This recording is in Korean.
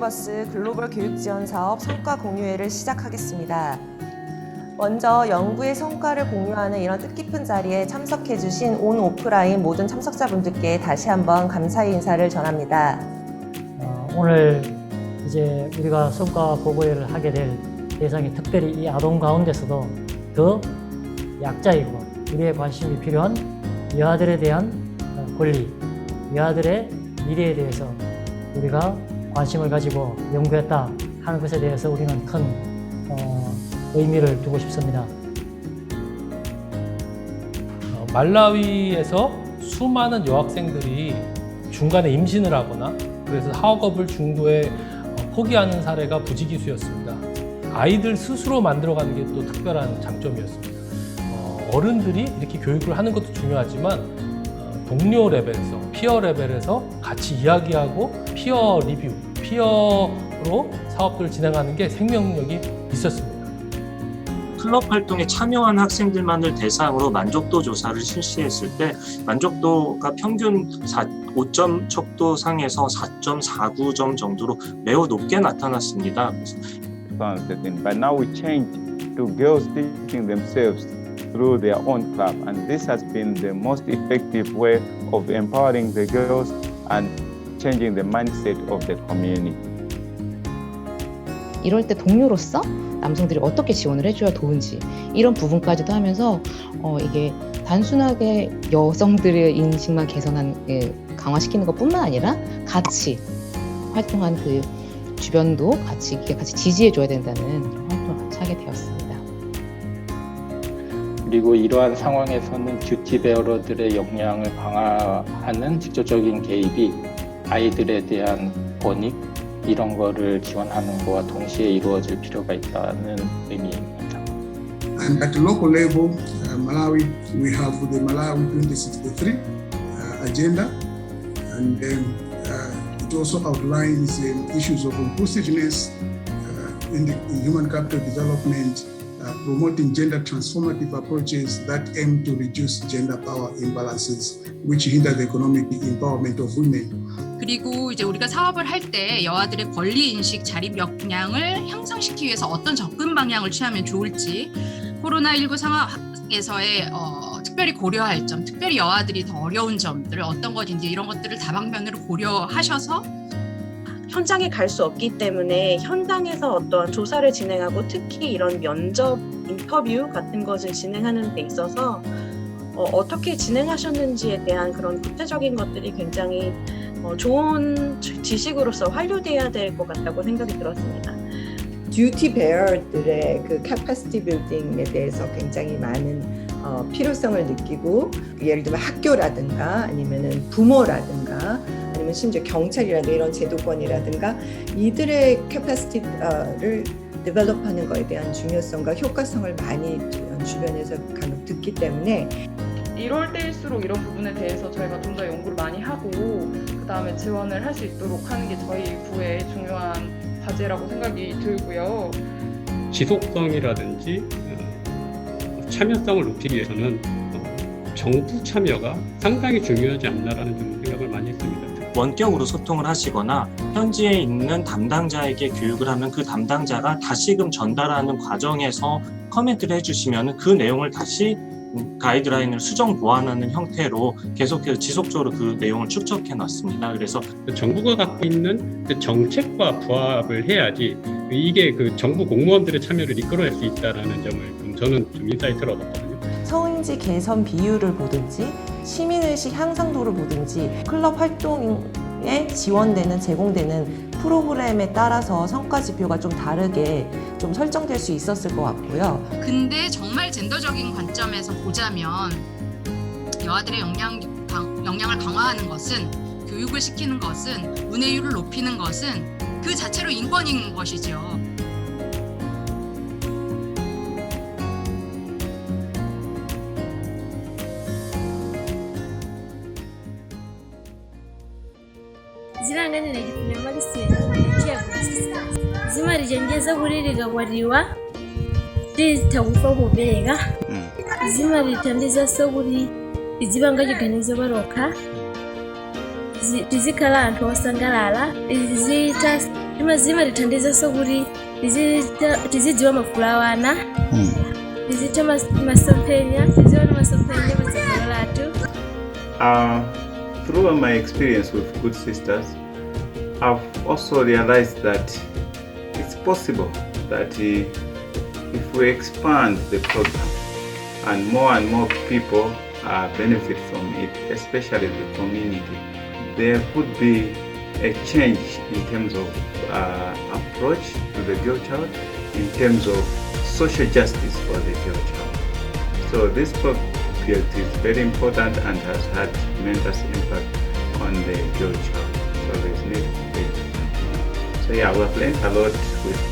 유니버스 글로벌 교육 지원 사업 성과 공유회를 시작하겠습니다. 먼저 연구의 성과를 공유하는 이런 뜻깊은 자리에 참석해 주신 온 오프라인 모든 참석자분들께 다시 한번 감사의 인사를 전합니다. 어, 오늘 이제 우리가 성과 보고회를 하게 될 대상이 특별히 이 아동 가운데서도 더 약자이고 우리의 관심이 필요한 여아들에 대한 어, 권리, 여아들의 미래에 대해서 우리가 관심을 가지고 연구했다 하는 것에 대해서 우리는 큰 어, 의미를 두고 싶습니다. 어, 말라위에서 수많은 여학생들이 중간에 임신을 하거나 그래서 학업을 중도에 어, 포기하는 사례가 부지기수였습니다. 아이들 스스로 만들어가는 게 또 특별한 장점이었습니다. 어, 어른들이 이렇게 교육을 하는 것도 중요하지만 어, 동료 레벨에서 피어 레벨에서 같이 이야기하고 피어 리뷰, 피어로 사업들을 진행하는 게 생명력이 있었습니다. 클럽 활동에 참여한 학생들만을 대상으로 만족도 조사를 실시했을 때 만족도가 평균 4, 5점 척도 상에서 4.49점 정도로 매우 높게 나타났습니다. 2013. But now we changed to girls teaching themselves through their own club, and this has been the most effective way of empowering the girls and changing the mindset of the community. 이럴 때 동료로서 남성들이 어떻게 지원을 해줘야 좋은지 이런 부분까지도 하면서 어, 이게 단순하게 여성들의 인식만 개선한 예, 강화시키는 것뿐만 아니라 같이 활동한 그 주변도 같이 같이 지지해줘야 된다는 활동을 같이 하게 되었습니다. 그리고 이러한 상황에서는 듀티 베어러들의 역량을 강화하는 직접적인 개입이 아이들에 대한 권익 이런 거를 지원하는 것과 동시에 이루어질 필요가 있다는 의미입니다. And at local level, uh, Malawi, we have the Malawi 2063 uh, agenda, and um, uh, it also outlines um, issues of inclusiveness uh, in, the, in human capital development, uh, promoting gender transformative approaches that aim to reduce gender power imbalances, which hinder the economic empowerment of women. 그리고 이제 우리가 사업을 할 때 여아들의 권리 인식, 자립 역량을 향상시키기 위해서 어떤 접근 방향을 취하면 좋을지 코로나19 상황에서의 어, 특별히 고려할 점, 특별히 여아들이 더 어려운 점들 어떤 것인지 이런 것들을 다방면으로 고려하셔서 현장에 갈 수 없기 때문에 현장에서 어떠한 조사를 진행하고 특히 이런 면접 인터뷰 같은 것을 진행하는 데 있어서 어, 어떻게 진행하셨는지에 대한 그런 구체적인 것들이 굉장히 어, 좋은 지- 지식으로서 활용돼야 될 것 같다고 생각이 들었습니다. 듀티 베어들의 그 캐파시티 빌딩에 대해서 굉장히 많은 어, 필요성을 느끼고 예를 들면 학교라든가 아니면은 부모라든가 아니면 심지어 경찰이라든가 이런 제도권이라든가 이들의 캐파시티를 데벨롭하는 것에 대한 중요성과 효과성을 많이 주변에서 간혹 듣기 때문에 이럴 때일수록 이런 부분에 대해서 저희가 좀 더 연구를 많이 하고 그 다음에 지원을 할 수 있도록 하는 게 저희 부의 중요한 과제라고 생각이 들고요. 지속성이라든지 어, 참여성을 높이기 위해서는 어, 정부 참여가 상당히 중요하지 않나라는 좀 생각을 많이 했습니다. 원격으로 소통을 하시거나 현지에 있는 담당자에게 교육을 하면 그 담당자가 다시금 전달하는 과정에서 커멘트를 해주시면 그 내용을 다시 음, 가이드라인을 수정 보완하는 형태로 계속해서 지속적으로 그 내용을 축적해 놨습니다. 그래서 정부가 갖고 있는 그 정책과 부합을 해야지 이게 그 정부 공무원들의 참여를 이끌어낼 수 있다라는 점을 좀 저는 좀 인사이트를 얻었거든요. 성인지 개선 비율을 보든지 시민의식 향상도를 보든지 클럽 활동에 지원되는 제공되는 프로그램에 따라서 성과 지표가 좀 다르게 좀 설정될 수 있었을 것 같고요. 근데 정말 젠더적인 관점에서 보자면 여아들의 강, 역량을 강화하는 것은 교육을 시키는 것은 문해율을 높이는 것은 그 자체로 인권인 것이죠. zirangane na gipima hmm. zima rijengeza kuri rigabariwa ritagufa kubega zima ritambiza so kuri izibanga jiganizo baroka rizikalantu wasangalala rizita zima zima ritandiza so kuri tizidziwa mafulawana. Hmm. Izita masopenya tiziwa masopenya masopenya latu. Ah, through my experience with Good Sisters, I've also realized that it's possible that if we expand the program and more and more people uh, benefit from it, especially the community, there could be a change in terms of uh, approach to the girl child, in terms of social justice for the girl child. So this project is very important and has had tremendous impact on the child. So there's need it. So yeah, we've learned a lot with